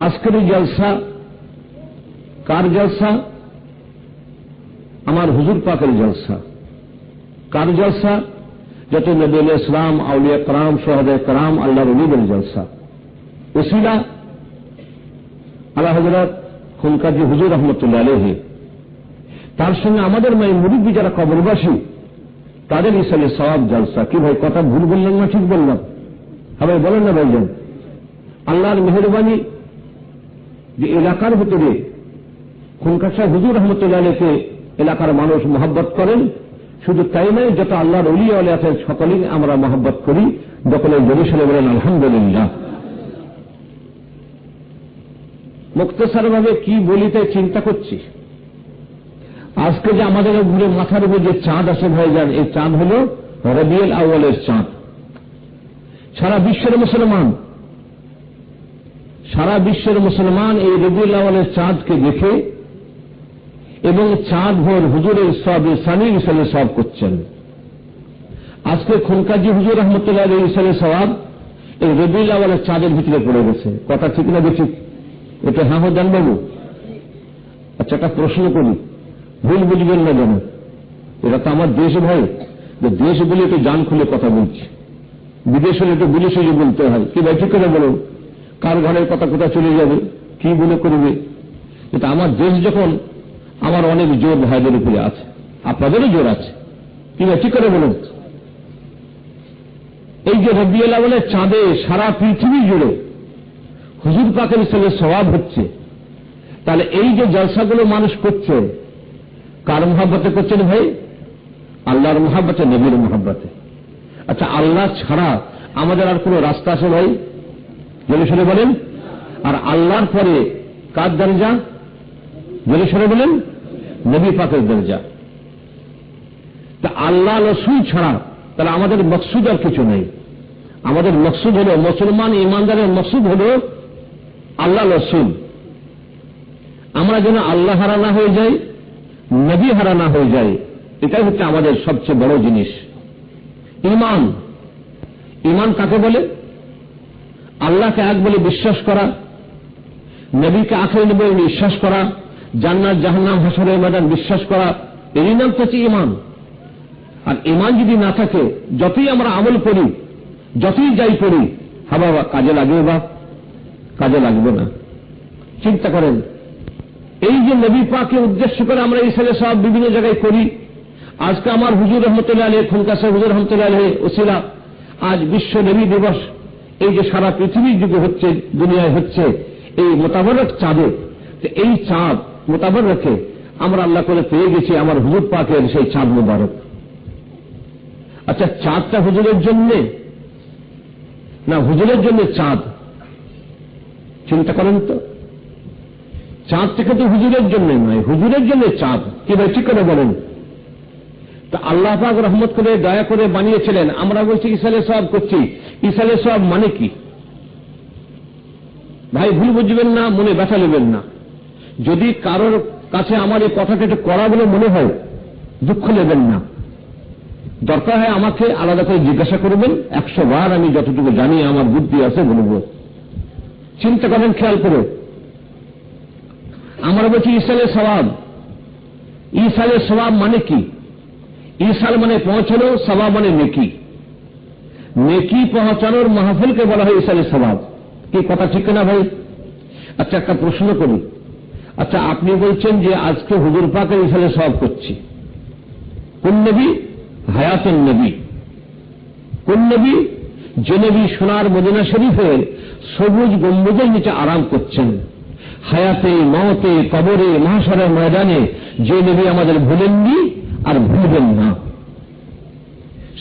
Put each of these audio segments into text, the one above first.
আজকের এই জলসা, কার জলসা? আমার হুজুর পাকের জলসা। কার জলসা? যত নবী ইসলাম আউলিয়া করাম সোহাদে করাম আল্লাহ রবিদের জলসা। ওসিলা? আল্লাহ হজরত খুনকাজি হুজুর রহমতুল্লাহ আলহে তার সঙ্গে আমাদের মাই মুরব্বী যারা কবরবাসী, তাদের ইসালে সব জলসা। কি ভাই, কথা ভুল বললাম না ঠিক বললাম? হবে বলেন না ভাইজান। আল্লাহর মেহরবানি যে এলাকার ভিতরে খুনকাশা হুজুর রহমতুল্লাহ আলীকে এলাকার মানুষ মহব্বত করেন, শুধু তাই নয়, যত আল্লাহর অলি আছেন সকলেই আমরা মহব্বত করি। দখলে জরিসালে বলেন, আলহামদুলিল্লাহ। মুক্তসারভাবে কি বলিতে চিন্তা করছি? আজকে যে আমাদের ঘুরে মাথার উপর যে চাঁদ আসে ভাইজান, এই চাঁদ হল রবিউল আউ্বালের চাঁদ। সারা বিশ্বের মুসলমান সারা বিশ্বের মুসলমান এই রবিউল চাঁদকে দেখে এবং চাঁদ ভোর হুজুরের সব সানি ইসালে সব করছেন। আজকে খুনকাজি হুজুর রহমতুল্লাহ ইসালে সবাব এই রবিউল চাঁদের ভিতরে পড়ে গেছে। কথা ঠিক না দেখি এটা হ্যাঁ হ্যাঁ জানবাবু আচ্ছা একটা প্রশ্ন করি। ভুল বুঝবেন না যেন এটা তো আমার দেশ ভাই। যে দেশ বলে একটু জান খুলে কথা বলছি। বিদেশ হলে একটু সুঝে বলতে হয়। কি ভাই, ঠিক করে বলুন কার ঘরের কথা কোথায় চলে যাবে? কি বলে করবে? এটা আমার দেশ যখন আমার অনেক জোর ভাইদের উপরে আছে, আপনাদেরও জোর আছে। কি ঠিক করে বলুন? এই যে রবিউল্লাহ বলে চাঁদে সারা পৃথিবী জুড়ে হুজুর পাকের হিসেবে স্বভাব হচ্ছে, তাহলে এই যে জলসাগুলো মানুষ করছে, কার মহাব্বতে করছেন ভাই? আল্লাহর মহাব্বতে, নবীর মহাব্বতে। আচ্ছা আল্লাহ ছাড়া আমাদের আর কোনো রাস্তা আছে ভাই? জলে সরে বলেন। আর আল্লাহর পরে কার দরজা? জলে সরে বলেন, নবী পাকের দরজা। তা আল্লাহ রসুল ছাড়া তাহলে আমাদের মকসুদ আর কিছু নেই। আমাদের মকসুদ হল, মুসলমান ইমানদারের মকসুদ হল আল্লাহ রসুল। আমরা যেন আল্লাহ হারানা হয়ে যাই, নবী হারানা হয়ে যায় এটাই হচ্ছে আমাদের সবচেয়ে বড় জিনিস। ইমান। ইমান কাকে বলে? আল্লাহকে এক বলে বিশ্বাস করা, নবীকে আখের নেবে বিশ্বাস করা, জান্নাত, জাহান্নাম, হাসরের ময়দান বিশ্বাস করা, এরই নাম হচ্ছে ইমান আর ইমান যদি না থাকে, যতই আমরা আমল করি, যতই যাই করি, হা বাবা, কাজে লাগবে বা কাজে লাগবে না। চিন্তা করেন, এই যে নবী পাকে উদ্দেশ্য করে আমরা এই সালে সব বিভিন্ন জায়গায় করি, আজকে আমার হুজুর রহমতুল্লাহ আলী খুনকাসা হুজুর রহমতুল্লাহ আলী ওসিলা, আজ বিশ্ব নবী দিবস এই যে সারা পৃথিবীর যুগে হচ্ছে, দুনিয়ায় হচ্ছে এই মোতাবরক চাঁদে এই চাঁদ মোতাবর রেখে আমরা আল্লাহ করে পেয়ে গেছি আমার হুজুর পাকের সেই চাঁদ মোবারক। আচ্ছা চাঁদটা হুজুরের জন্যে না হুজুরের জন্য চাঁদ? চিন্তা করেন তো। চাঁদ থেকে তো হুজুরের জন্য নয়, হুজুরের জন্য চাঁদ। কি ভাই, ঠিক করে বলেন। তা আল্লাহ পাক রহমত করে, দয়া করে বানিয়েছিলেন। আমরা বলছি ইসালে সব করছি। ইসালে সব মানে কি? ভাই, ভুল বুঝবেন না, মনে ব্যথা নেবেন না। যদি কারোর কাছে আমার এই কথাটা একটু করা বলে মনে হয়, দুঃখ নেবেন না। দরকার হয় আমাকে আলাদা করে জিজ্ঞাসা করবেন, একশো বার আমি যতটুকু জানি আমার বুদ্ধি আছে, বলব। চিন্তা করেন, খেয়াল করে। আমরা বলছি ইসালের স্বভাব ইসালের স্বভাব মানে কি? ইসাল মানে পৌঁছানো স্বভাব মানে নেকি? নেকি পৌঁছানোর মাহফিলকে বলা হয় ইসালের স্বভাব কি কথা ঠিক না ভাই? আচ্ছা একটা প্রশ্ন করি। আচ্ছা আপনি বলছেন যে আজকে হুজুর পাকের ইসালের স্বভাব করছি। কোন নবী? হায়াতুন নবী। কোন নবী? যে সোনার মদিনা শরীফের সবুজ গম্বুজের নিচে আরাম করছেন। হায়াতে মতে কবরে মহাসরের ময়দানে যে নবী আমাদের ভুলেননি আর ভুলবেন না।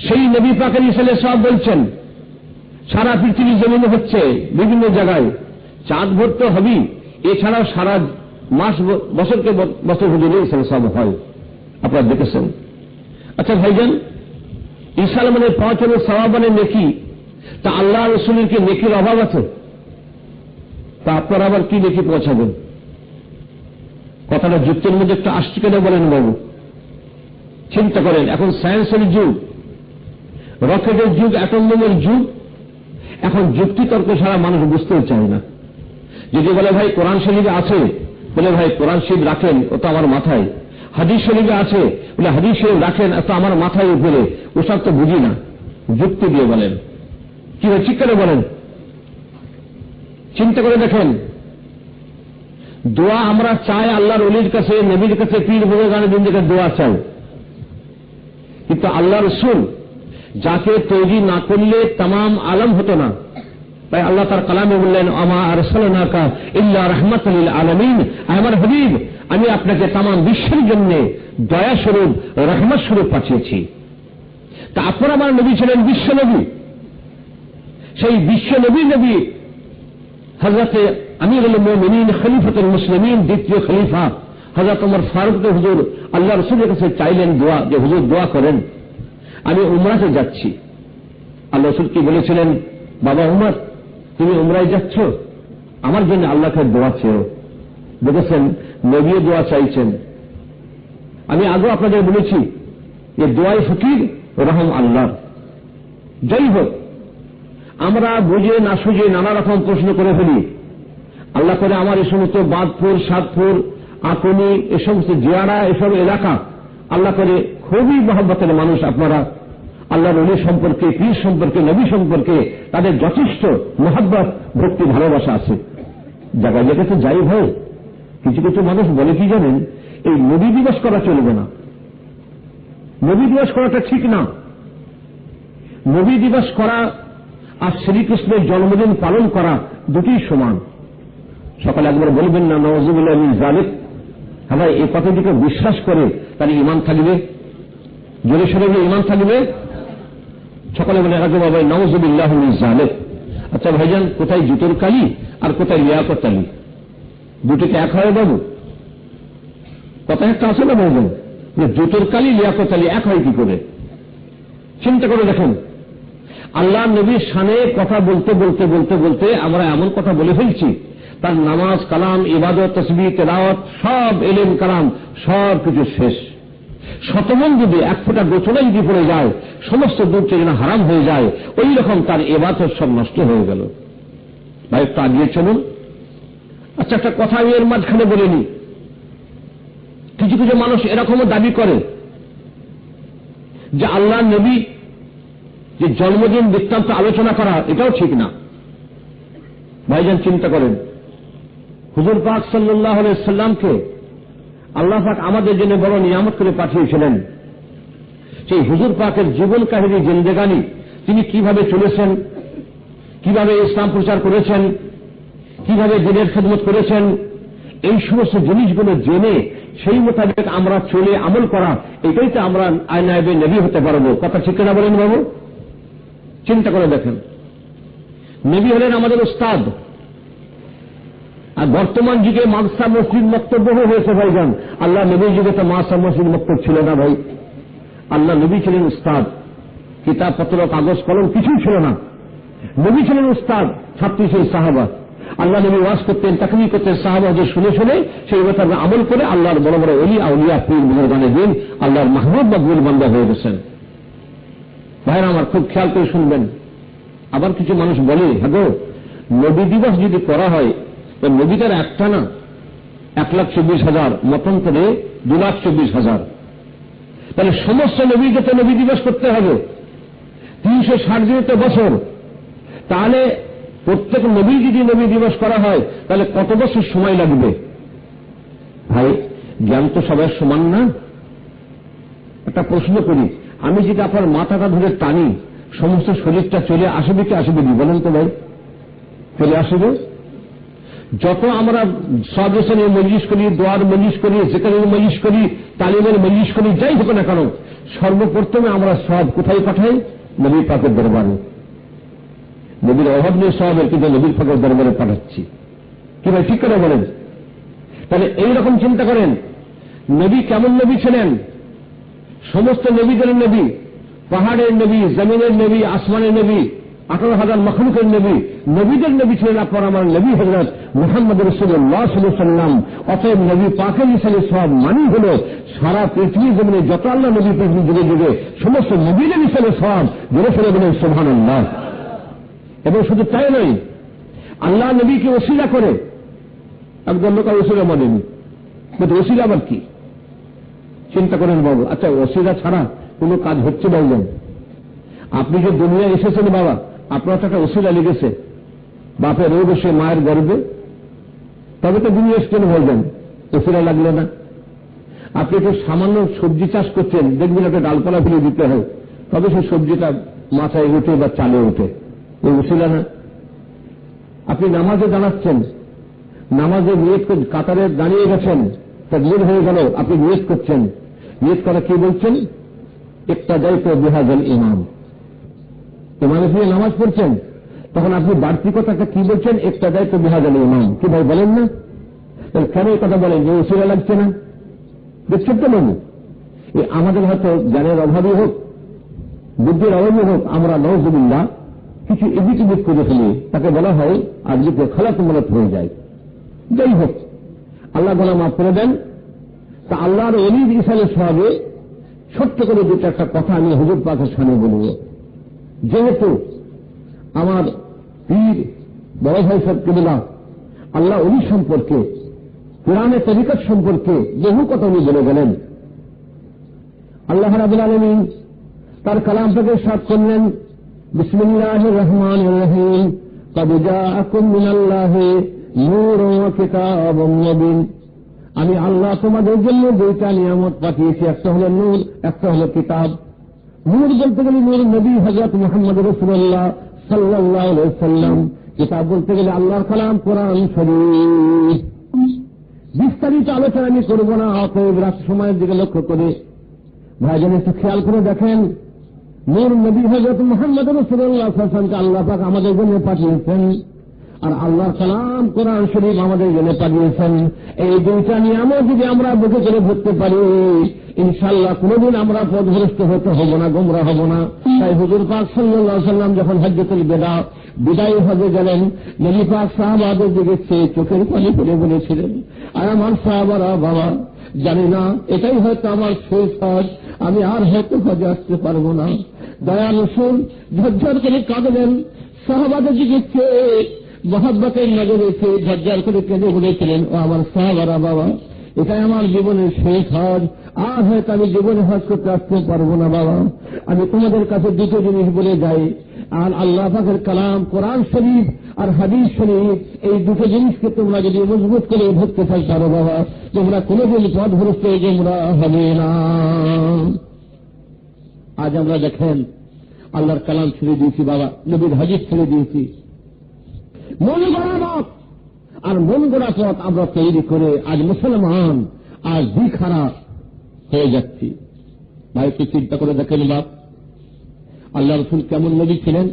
সেই নবী পাকের ইসালে সব বলছেন, সারা পৃথিবী জমিনে হচ্ছে বিভিন্ন জায়গায়। চাঁদ ভোর তো হবেই, এছাড়াও সারা মাস বছরকে বছর হুজুরে ইসালে সব হয়। আপনারা দেখেছেন। আচ্ছা ভাইজান ইসাল মানে পৌঁছানোর সবাব মানে নেকি? তা আল্লাহ রসুলের কি নেকির অভাব আছে? তা আপনারা আবার কি নেকি পৌঁছাবেন? কথাটা যুক্তের মধ্যে একটু কেন বলেন বাবু। চিন্তা করেন, এখন সায়েন্সের যুগ। রকেটের যুগ অ্যাটম বোমের যুগ। এখন যুক্তিতর্ক ছাড়া মানুষ বুঝতেও চায় না। যদি বলে, ভাই, কোরআন শরীফে আছে? বলে, ভাই, কোরআন শরীফ রাখেন, ও তো আমার মাথায়। হাদিস শরীফে আছে? বলে, হাদিস শরীফ রাখেন এত আমার মাথায় উপরে। ওসব তো বুঝি না। যুক্তি দিয়ে বলেন। কি ঠিক করে বলেন। চিন্তা করে দেখেন। দোয়া আমরা চাই আল্লাহর অলির কাছে, নবীর কাছে পীর গানের দিন থেকে দোয়া চাই। কিন্তু আল্লাহ রসুল যাকে তৈরি না করলে তাম আলম হতো না। তাই আল্লাহ তার কালামে বললেন, আমা আরসালনাকা ইল্লা রহমতুল আলমিন। আমার হবিব, আমি আপনাকে তাম বিশ্বের জন্য দয়া স্বরূপ রহমত স্বরূপ পাঠিয়েছি। তা আপনার আমার নবী ছিলেন বিশ্ব নবী। সেই বিশ্ব নবী নবী হজরতে আমির মিনীন খলিফতুল মুসলিমিন, দ্বিতীয় খলিফা হজরত উমর ফারুক হুজুর, আল্লাহ রসুলের কাছে চাইলেন দোয়া, যে হুজুর দোয়া করেন। আমি উমরাতে যাচ্ছি। আল্লাহ রসুল কি বলেছিলেন? বাবা উমর, তুমি উমরায় যাচ্ছ? আমার জন্য আল্লাহকে দোয়া চেয়েও। দেখেছেন নবীও দোয়া চাইছেন। আমি আগেও আপনাদের বলেছি যে দোয়াই ফকির, রহম আল্লাহ যাই হোক, আমরা বুঝে না সুঝে নানা রকম প্রশ্ন করে ফেলি। আল্লাহ করে আমার এই সমস্ত বাদপুর সাতপুর আকনি, এ সমস্ত জিয়ারা, এসব এলাকা আল্লাহ করে খুবই মহব্বতের মানুষ আপনারা। আল্লাহ নবী সম্পর্কে, পীর সম্পর্কে, নবী সম্পর্কে তাদের যথেষ্ট মহাব্বত, ভক্তি, ভালোবাসা আছে। জায়গায় জায়গায় তো যাই হয় কিছু কিছু মানুষ বলে কি জানেন? এই নবী দিবস করা চলবে না। নবী দিবস করাটা ঠিক না। নবী দিবস করা আর শ্রীকৃষ্ণের জন্মদিন পালন করা দুটি সমান। সকালে একবার বলবেন না নওয়াজুবুল্লাহ জালেক হ্যাঁ এই কথাটিকে বিশ্বাস করে তার ইমান থাকবে। জোরে সরে ইমান থাকবে সকালে বলে আগে বাবা নওয়াজুবুল্লাহ জালেক আচ্ছা ভাইজান, কোথায় জুতোর কালি আর কোথায় লিয়াকত আলী? দুটিকে এক হয় বাবু? কথা একটা আছে না ভাইজান? যে জুতোর কালি, লিয়াকত আলী এক হয় কি করে? চিন্তা করে দেখেন। আল্লাহ নবীর সানে কথা বলতে বলতে বলতে বলতে আমরা এমন কথা বলে ফেলছি। তার নামাজ, কালাম, ইবাদত তসবি তেলাওয়াত, সব এলেম, কালাম সব কিছু শেষ। শতমন যদি এক ফোঁটা গোচনা যদি পড়ে যায়, সমস্ত দূর চেনা হারাম হয়ে যায়, ওই রকম তার এবাদত সব নষ্ট হয়ে গেল। ভাই, একটু আগিয়ে চলুন। আচ্ছা একটা কথা আমি এর মাঝখানে বলিনি কিছু কিছু মানুষ এরকমও দাবি করে যে আল্লাহ নবী যে জন্মদিন বৃত্তান্ত আলোচনা করা, এটাও ঠিক না। ভাইজান, চিন্তা করেন। হুজুর পাক সাল্লাহ সাল্লামকে আল্লাহ পাক আমাদের জন্য বড় নিয়ামত করে পাঠিয়েছিলেন। সেই হুজুর পাকের জীবন কাহিনী জিন্দেগানি তিনি কীভাবে চলেছেন, কীভাবে ইসলাম প্রচার করেছেন, কীভাবে দিনের খেদমত করেছেন, এই সমস্ত জিনিসগুলো জেনে সেই মোতাবেক আমরা চলে আমল করা, এটাই তো আমরা আয়নায়বে নবী হতে পারব। কথা ঠিক না বলেন বাবু? চিন্তা করে দেখেন। নবী হলেন আমাদের উস্তাদ আর বর্তমান যুগে মাদসা মসজিদ বক্তব্য হয়েছে ভাই ভাইজান। আল্লাহ নবীর যুগে তো মাসা মসজিদ বক্তব্য ছিল না ভাই। আল্লাহ নবী ছিলেন উস্তাদ। কিতাব পত্র কাগজ, কলম কিছুই ছিল না। নবী ছিলেন উস্তাদ, ছাত্রী ছিল সাহাবা। আল্লাহ নবী ওয়াজ করতেন তাকনি করতেন সাহাবাদের শুনে শুনে সেই কথা আমল করে আল্লাহর বড় বড় অলি আউলিয়া, পীর বুজুর্গানের দিন আল্লাহর মাহবুব বা গুল বান্দা হয়ে গেছেন। ভাইরা আমার খুব খেয়াল করে শুনবেন। আবার কিছু মানুষ বলে হ্যাঁ নবী দিবস যদি করা হয় নবীটার একটা না, এক লাখ চব্বিশ হাজার, মতন্তরে দু লাখ চব্বিশ হাজার। তাহলে সমস্ত নবীকে তো নবী দিবস করতে হবে। তিনশো ষাট দিনে বছর। তাহলে প্রত্যেক নবী যদি নবী দিবস করা হয়, তাহলে কত বছর সময় লাগবে? ভাই, জ্ঞান তো সবাই সমান না। একটা প্রশ্ন করি, আমি যদি আপনার মাথাটা ধরে টানি, সমস্ত শরীরটা চলে আসবে কি আসবে বলেন তো ভাই। চলে আসবে? যত আমরা সদস্যের মজিস করি, দোয়ার মজিস করি, জেকারের মজিস করি, তালিমের মজিস করি, যাই হোক না কেন, সর্বপ্রথমে আমরা সব কোথায় পাঠাই? নবীর পাকের দরবারে। নবীর অভাব নেই সবের, কিন্তু নবীর পাকের দরবারে পাঠাচ্ছি। কি ঠিক করে বলেন? তাহলে এইরকম চিন্তা করেন, নবী কেমন নবী ছিলেন? সমস্ত নবীদের নবী, পাহাড়ের নবী, জমিনের নবী, আসমানের নবী আঠারো হাজার মখলুকের নবী, নবীদের নবী ছিলেন আপনার আমার নবী হজরত মোহাম্মদ রসুল্লাহ সাল্লাম অতএব নবী পাকের হিসাবে সব মানি হল সারা পৃথিবী জমিনে যত আল্লাহ নবী পৃথিবী যুগে যুগে সমস্ত নবীদের হিসাবে সব জোরে ফেলে বলেন সোহান এবং শুধু তাই নয়, আল্লাহ নবীকে ওসিলা করে একজন লোক আর ওসিলা মানেনি। কিন্তু ওসিলা আবার কি? চিন্তা করেন বাবু আচ্ছা ওসিলা ছাড়া কোনো কাজ হচ্ছে বাবুজন আপনি যে দুনিয়ায় এসেছেন বাবা আপনার একটা ওসিলা লেগেছে। বাপের রোগ এসে মায়ের গর্বে তবে তো দুনিয়া এসছেন যান। ওসিলা লাগল না। আপনি একটু সামান্য সবজি চাষ করছেন, দেখবেন একটা ডালপালা ফেলে দিতে হয়। তবে সেই সবজিটা মাথায় উঠে বা চালে ওঠে ওই উশিলা না। আপনি নামাজে দাঁড়াচ্ছেন। নামাজে নিয়ত কাতারে দাঁড়িয়ে গেছেন। তা নিয়ত হয়ে গেল, আপনি নিয়ত করছেন। নিয়ত করা কি বলছেন? একটা দায়িত্ব বিহাজল ইমাম। ইমামে দিয়ে নামাজ পড়ছেন, তখন আপনি বাড়তি কথাটা কি বলছেন? একটা দায়িত্ব বিহাজল ইমাম। কি ভাই বলেন না? কেন এই কথা বলেন? যে উশিলা লাগছে না। দেখছেন তো বাবু? আমাদের হয়তো জ্ঞানের অভাবই হোক, বুদ্ধির অভাবই হোক, আমরা নজরুল্লাহ কিছু এদিক এদিক করে ফেলি। তাকে বলা হয় আজকে খালাত মনত হয়ে যায়। যাই হোক, আল্লাহ বলা মাফ করে দেন। তা আল্লাহর অলিদ ইসালের সহাবে ছোট্ট করে দুটো একটা কথা আমি হুজুর পাকের সামনে বলব। যেহেতু আমার পীর বড় ভাই সাহেবকে কেবলা আল্লাহ উনি সম্পর্কে, কোরআনে তরিকত সম্পর্কে বহু কথা উনি বলে গেলেন। আল্লাহ রাবুল আলমী তার কালাম থেকে সাত করলেন বিসমুল্লাহ রহমান রহিম কাবুজা আকুমিনাল্লাহ নূর কিতাবিন আমি আল্লাহ তোমাদের জন্য দুইটা নিয়ামত পাঠিয়েছি, একটা হল নূর, একটা হল কিতাব। নূর বলতে গেলে নূর নবী হজরত মোহাম্মদ রসুল্লাহ সাল্লাহ সাল্লাম কিতাব বলতে গেলে আল্লাহর কালাম কোরআন শরীফ। বিস্তারিত আলোচনা আমি করব না, অতএব রাত সময়ের দিকে লক্ষ্য করে। ভাইজান, একটু খেয়াল করে দেখেন নূর নবী হজরত মোহাম্মদ রসুল্লাহকে আল্লাহ পাক আমাদের জন্য পাঠিয়েছেন। আর আল্লাহর সালাম কোরআন শরীফ আমাদের জন্য পাঠিয়েছেন। এই দুইটা নিয়মও যদি আমরা বুঝে করে ধরতে পারি ইনশাল্লাহ কোনদিন আমরা পদভ্রষ্ট হতে হব না, গোমরা হব না। তাই হুজুর পাক সাল্লাহ সাল্লাম যখন হজরতুল বেদা বিদায় হজে গেলেন, নবী পাক সাহাবাদের দিকে চেয়ে চোখের পানি ফেলে বলেছিলেন, আর আমার সাহাবারা, বাবা, জানি না, এটাই হয়তো আমার শেষ হজ, আমি আর হয়তো হজে আসতে পারব না। দয়া রসুল ঝরঝর করে কাঁদলেন। সাহাবাদের দিকে চেয়ে মহাব্বতের নজরে চেয়ে ঝরঝর করে কেঁদে বলেছিলেন ও আমার সাহাবারা, বাবা, এটাই আমার জীবনের শেষ হজ আর হয়তো আমি জীবনে হজ করতে আসতে পারব না, বাবা। আমি তোমাদের কাছে দুটো জিনিস বলে যাই। আর আল্লাহ পাকের কালাম, কোরআন শরীফ আর হাদিস শরীফ, এই দুটো জিনিসকে তোমরা যদি মজবুত করে ধরতে চাই পারো বাবা, তোমরা কোনোদিন পথ ভরস্ত তোমরা হবে না। আজ আমরা দেখেন, আল্লাহর কালাম ছেড়ে দিয়েছি, বাবা, নবীর হাজির ছেড়ে দিয়েছি। মন গড়া পথ আর মন গড়া পথ আমরা তৈরি করে আজ মুসলমান, আজ খারাপ হয়ে যাচ্ছি। ভাই, একটু চিন্তা করে দেখেন বাপ। আল্লাহ রসুল কেমন নবী ছিলেন?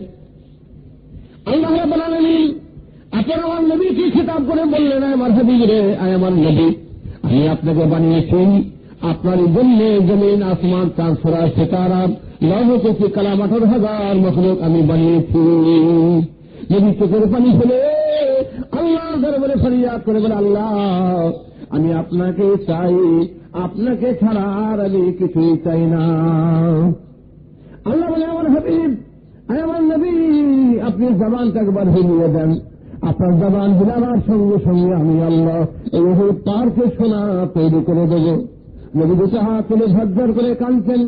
আল্লাহ আপনার আমার নবীকে খিতাব করে বললেন আমার হাবিব রে আমার নবী। আমি আপনাকে বানিয়েছি। আপনার জন্য জমিন, আসমান চাঁদসরা সেতারা, লহ কোটি কালাম আঠারো হাজার আমি বানিয়েছি। যদি চোখের পানি ফেলে আল্লাহ দরবারে ফরিয়াদ করে বলে, আল্লাহ, আমি আপনাকে চাই, আপনাকে ছাড়া আর আমি কিছুই চাই না। আল্লাহ বলে, আমার হাবিব আমার নবী, আপনি জবানটা একবার হিলিয়ে দেন। আপনার জবান বিলাবার সঙ্গে সঙ্গে, আমি আল্লাহ এই পার্কে সোনা তৈরি করে দেব। নবী দুটো হাত তুলে ঝরঝর করে কাঁদছেন,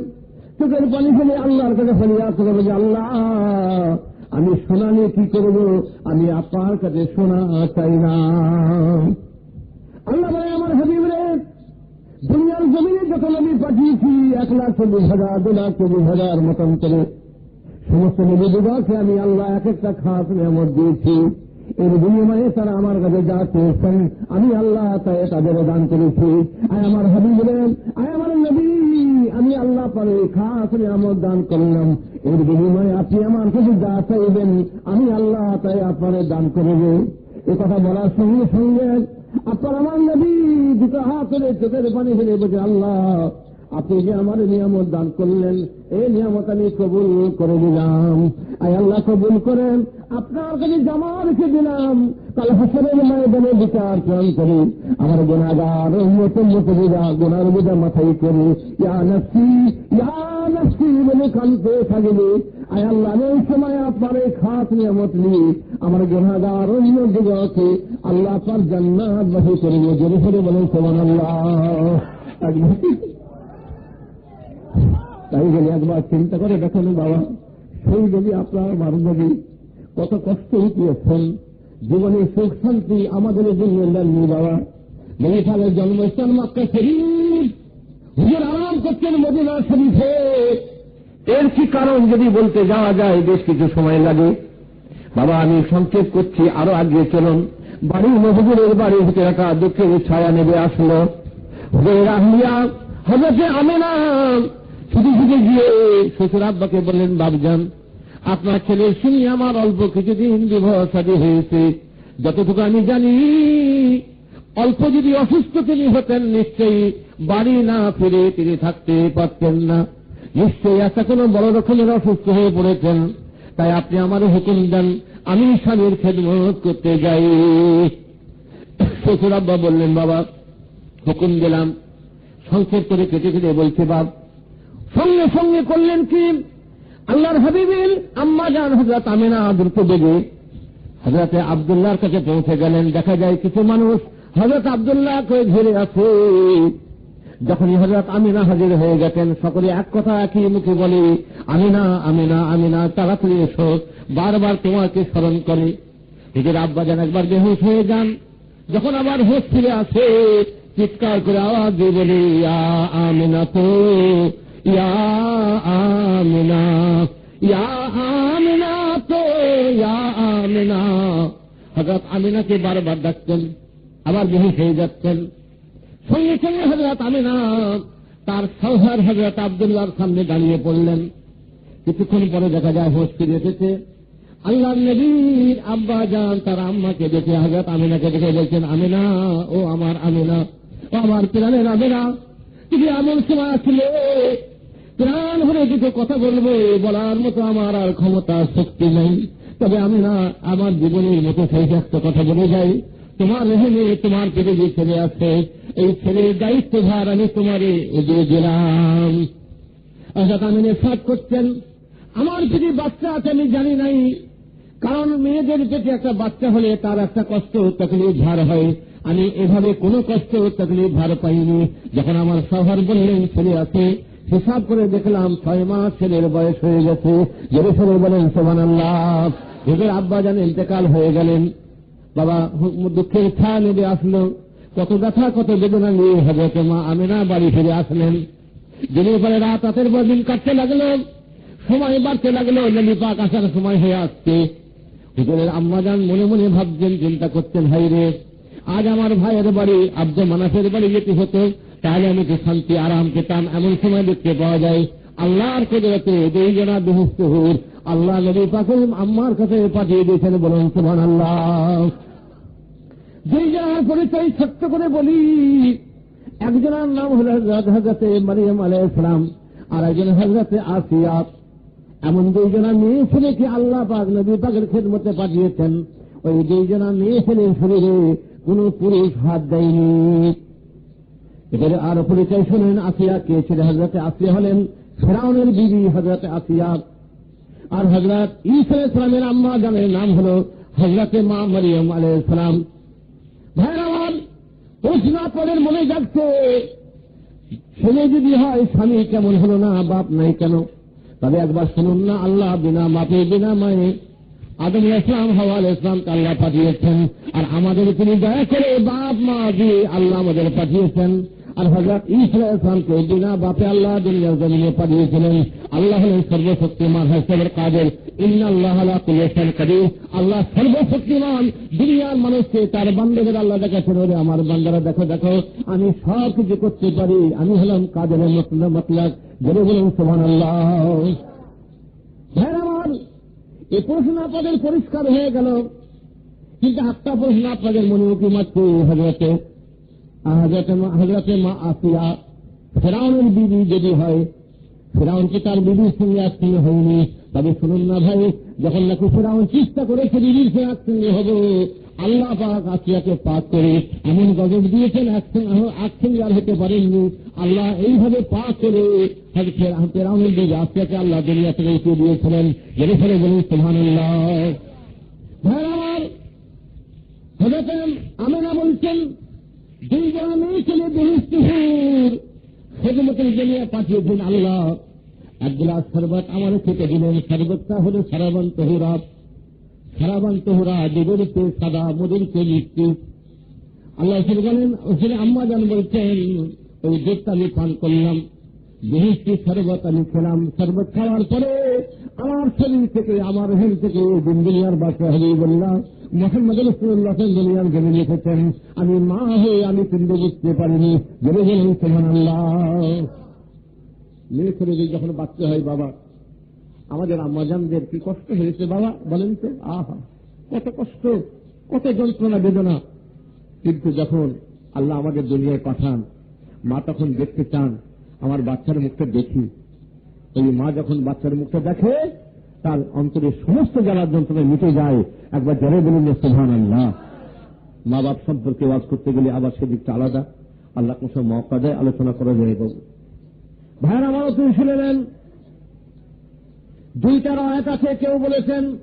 চোখের পানি ফেলে আল্লাহর কাছে ফরিয়াদ করে যে আল্লাহ আমি সোনা নিয়ে কি করব? আমি আপনার কাছে সোনা চাই না। আল্লাহ বলে আমার হাবিব রে দুনিয়ার জমিনে যত নবী পাঠিয়েছি, এক লাখ চল্লিশ হাজার, দু লাখ চল্লিশ হাজার মতন করে। সমস্ত নবী দুবাকে আমি আল্লাহ এক একটা খাস নিয়ামত দিয়েছি। এর বিনিময়ে তারা আমার কাছে যা চেয়েছেন, আমি আল্লাহ তাই তাদের দান করেছি। আয় আমার হাবি বলেন আয় আমার নবী আমি আল্লাহ পরে খাস নিয়ামত দান করলাম। এর বিনিময়ে আপনি আমার কাছে যা চাইবেন, আমি আল্লাহ তাই আপনার দান করব। এ কথা বলার সঙ্গে সঙ্গে আপনার আমার নবী দুটো হাত চোখের পানি ফেলে বলছে, আল্লাহ, আপনি যে আমার নিয়ামত দান করলেন, এই নিয়ামত আমি কবুল করে দিলাম আই আল্লাহ, কবুল করেন। আপনার কাছে জমা রেখে দিলাম। কাল হাসরের ময়দানে বিচার প্রাণ করি। আমার গুণাগার নতুন বোঝা গুণার বোঝা মাথায় করি। ইয়া নফসি, ইয়া নাস্তি বলে কানতে থাকবে। আয় আল্লাহ এই সময় আপনার এই খাস নিয়ামত নিয়ে আমার গুণাগার অন্য যুগকে আল্লাহ আপনার জান্নাত বাসী করবে জোরে ফেরে বলেন সমান আল্লাহ তাই বলে একবার চিন্তা করে দেখেন বাবা, সেই যদি আপনার বান্ধবী কত কষ্ট উঠিয়েছেন জীবনে সুখ শান্তি আমাদের জন্য নেননি বাবা মেয়েখালের জন্মস্থান মাত্র শরীর হুজুর আরাম করছেন মদিনা শরীফে। এর কি কারণ যদি বলতে যাওয়া যায়, বেশ কিছু সময় লাগে। বাবা, আমি সংক্ষেপ করছি, আরও আগে চলুন। বাড়ি মহবুরের বাড়ি হতে একটা দুঃখের ছায়া নেবে আসলো। হুজুরের আহলিয়া হজরতে আমেনা। শুধু শুধু গিয়ে শ্বশুর আব্বাকে বললেন বাবজান আপনার ছেলের শুনি আমার অল্প কিছুদিন বিবাহ হয়েছে। যতটুকু আমি জানি, অল্প যদি অসুস্থ তিনি হতেন, নিশ্চয়ই বাড়ি না ফিরে তিনি থাকতে পারতেন না। নিশ্চয়ই একটা কোনো বড় রকমের অসুস্থ হয়ে পড়েছেন। তাই আপনি আমার হুকুম দেন, আমি স্বামীর খেদমত করতে যাই। শ্বশুর আব্বা বললেন, বাবা, হুকুম দিলাম। সংক্ষেপ করে কেটে কেটে বলছে, বাপ, সঙ্গে সঙ্গে করলেন কি? আল্লাহর হাবিবের আম্মা যান হজরত আমেনা দ্রুত বেগে হজরতে আবদুল্লাহর কাছে পৌঁছে গেলেন। দেখা যায় কিছু মানুষ হজরত আবদুল্লাহকে ঘিরে আছে। যখনই হজরত আমিনা হাজির হয়ে গেছেন, সকলে এক কথা একই মুখে বলে, আমিনা আমিনা আমিনা, তাড়াতাড়ি এসো, বারবার তোমাকে স্মরণ করে। নিজের আব্বা যান একবার বেহুশ হয়ে যান। যখন আবার হোশ ফিরে আসে, চিৎকার করে আওয়াজ দিয়ে বলে আমিনা তো হজরত আমিনাকে বারবার ডাকতেন আবার বেহুশ হয়ে যাচ্ছেন সঙ্গে সঙ্গে হজরত আমিনা তার সৌহার হজরত আবদুল্লাহর সামনে দাঁড়িয়ে পড়লেন কিছুক্ষণ পরে দেখা যায় হোস ফিরে এসেছে আল্লাহ নবীর আব্বা যান তার আম্মাকে দেখে হজরত আমিনাকে দেখে বলছেন আমিনা ও আমার আমিনা ও আমার প্রাণের আমিনা তুমি এমন সময় আসলে প্রাণ ভরে কিছু কথা বলব, বলার মতো আমার আর ক্ষমতা, শক্তি নেই। তবে আমি না, আমার জীবনের মতো সেই একটা কথা বলে যাই। তোমার রেহেনে তোমার পেটে যে ছেলে আছে, এই ছেলের দায়িত্বভার আমি তোমারে এগিয়ে দিলাম। অর্থাৎ আমি সাত করছেন আমার যদি বাচ্চা আছে, আমি জানি নাই। কারণ মেয়েদের পেটে একটা বাচ্চা হলে তার একটা কষ্ট তকলিফ ভার হয়। আমি এভাবে কোনো কষ্ট তকলিফ ভার পাইনি। যখন আমার শহর বললেন, ছেলে আছে হিসাব করে দেখলাম ছয় মাস ছেলের বয়স হয়ে গেছে। যদি ছেলে বলেন সোমান আল্লাহ নিজের আব্বা জান ইন্তেকাল হয়ে গেলেন। বাবা দুঃখের ছায়া নেবে আসলো। কত ব্যথা, কত বেদনা নিয়ে হজরত মা আমেনা বাড়ি ফিরে আসলেন। দিনের পরে রাত রাতের পর দিন কাটতে লাগল। সময় বাড়তে লাগল নদী পাক আসার সময় হয়ে আসছে। হুজুরের আম্মাজান মনে মনে ভাবছেন, চিন্তা করছেন হাই রে আজ আমার ভাইয়ের বাড়ি আব্দ মানাসের বাড়ি যেতে হতো। তাহলে আমি তো শান্তি, আরাম পেতাম, এমন সময় দেখতে পাওয়া যায়, আল্লাহর কদরতে দুই জনা দুহস্ত হুর আল্লাহ নবী পাকুল আম্মার কাছে পাঠিয়ে দিয়েছেন বলুন সুমান আল্লাহ দুই জনার পরিচয় সত্য করে বলি। একজনের নাম হল হজরতে মারিয়াম আলাই ইসলাম আর একজন হজরতে আসিয়া। এমন দুইজনা মেয়ে ছেলেকে আল্লাহ পাক নবী পাকের খেদমতে পাঠিয়েছেন? ওই দুইজনা মেয়ে ছেলের শরীরে কোন পুরুষ হাত দেয়নি। এবারে আরও পরিচয় শোনেন আসিয়া কে ছিল? হজরতে আসিয়া হলেন ফেরাউনের বিবি হজরতে আসিয়া। আর হজরত ইসা ইসলামের আম্মা জানের নাম হল হজরতে মা মরিয়ম আলাই ইসলাম ভাইয়ের আমার, প্রশ্ন আপনাদের মনে যাচ্ছে ছেলে যদি হয় স্বামী কেমন হলো না, বাপ নাই কেন? তবে একবার শুনুন না, আল্লাহ বিনা মাপে, বিনা মায়ে আদম ইসলাম হওয়াল ইসলামকে আল্লাহ পাঠিয়েছেন। আর আমাদের তিনি দয়া করে বাপ, মা দিয়ে আল্লাহ আমাদের পাঠিয়েছেন। আর হজরত ইসরা ইসলামকে বিনা বাপে আল্লাহ দুনিয়ার জমিনে পাঠিয়েছিলেন। আল্লাহ হলেন সর্বশক্তিমান হাসবের কাজের আল্লাহ সর্বশক্তিমান দুনিয়ার মানুষকে তার বান্ধবের আল্লাহ দেখাচ্ছেন ওরে আমার বান্দারা, দেখো দেখো, আমি সব কিছু করতে পারি। আমি হলাম কাদের মতলাক বলে বলুন সোমান আল্লাহ এই প্রশ্ন আপনাদের পরিষ্কার হয়ে গেল। কিন্তু একটা প্রশ্ন আপনাদের মনে উঠি মাত্র হজরতে হজরতে মা আসিয়া ফেরাউনের বিবি যদি হয়, ফেরাউন কি তার বিবির সঙ্গে একসঙ্গে হয়নি? তবে শুনুন না ভাই, যখন নাকি ফেরাউন চেষ্টা করেছে বিবির সে একসঙ্গে হবে, আল্লাহ পাক আসিয়াকে পাক করে এমন গজব দিয়েছেন একসঙ্গে আর হতে পারেননি। আল্লাহ এইভাবে পাক করে ফেরাউনের দিকে আসিয়াকে আল্লাহ দুনিয়া থেকে উঠিয়ে দিয়েছিলেন। জেনে ফেলে বলুন সুহান ভাই আমার হজরত আমেনা বলছেন দুই গ্রামে ছেলে বেহিস্তুহুর খেদমতের জন্য পাঠিয়েছেন আল্লাহ। এক গ্লাস শরবত আমার খেতে দিলেন। শরবতটা হল সারাবান তহুরা সারাবান তহুরা দুধেরতে সাদা মধুরতে মিষ্টি। আল্লাহ এসে বলেন ওখানে আম্মা যান বলছেন, ওই দুধটা আমি পান করলাম। বেহিস্তি শরবত আমি খেলাম। শরবত খাওয়ার পরে আমার শরীর থেকে, আমার হেল থেকে দিন দুনিয়ার বাচ্চা হয়ে বললাম মোহাম্মদ রসুল্লাহ দুনিয়ার জমি লিখেছেন আমি মা হয়ে আমি কিন্তু বুঝতে পারিনি। জেনে গেলেন সোহান আল্লাহ মেয়ে ছেলে যখন বাচ্চা হয়, বাবা, আমাদের আম্মাজানদের কি কষ্ট হয়েছে বাবা, বলেন তো? আহা, কত কষ্ট, কত যন্ত্রণা, বেদনা। কিন্তু যখন আল্লাহ আমাদের দুনিয়ায় পাঠান, মা তখন দেখতে চান, আমার বাচ্চার মুখটা দেখি। ওই মা যখন বাচ্চার মুখটা দেখে তার অন্তরে সমস্ত জ্বালার যন্ত্রণা মিটে যায়। একবার জলে বলুন সুহান আল্লাহ মা বাপ সম্পর্কে ওয়াজ করতে গেলে আবার সেদিকটা আলাদা। আল্লাহ কোন সময় মৌকা দেয় আলোচনা করা যায় বাবু ভাইয়ের আমারও তুমি শুনে নেন। দুইটার আয়াত আছে, কেউ বলেছেন,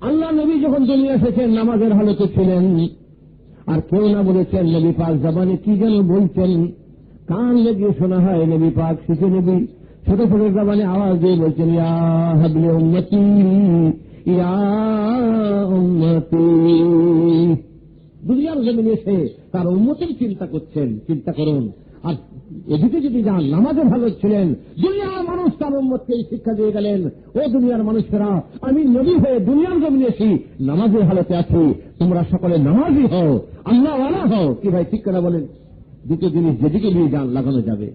আল্লাহ নবী যখন দুনিয়া এসেছেন, নামাজের হালতে ছিলেন। আর কেউ না বলেছেন, নবী পাক জবানে কি যেন বলছেন। কান লেগে শোনা হয় নবী পাক, শিখে নবী। ছোট ছোট জবানে আওয়াজ দিয়ে বলছেন, ইয়া হাবলে উন্নতি দুনিয়ার জমিনে এসে তার উন্নতির চিন্তা করছেন, চিন্তা করুন। আর এদিকে যদি যান, নামাজে ভালো ছিলেন, দুনিয়ার মানুষ তার উম্মতকে এই শিক্ষা দিয়ে গেলেন, ও দুনিয়ার মানুষেরা, আমি নবী হয়ে দুনিয়ার জমিনে এসি নামাজের হালতে আছি, তোমরা সকলে নামাজই হও আল্লাহ হও। কি ভাই, ঠিক করে বলেন? দ্বিতীয় জিনিস, যেদিকে নিয়ে যান, লাগানো যাবে।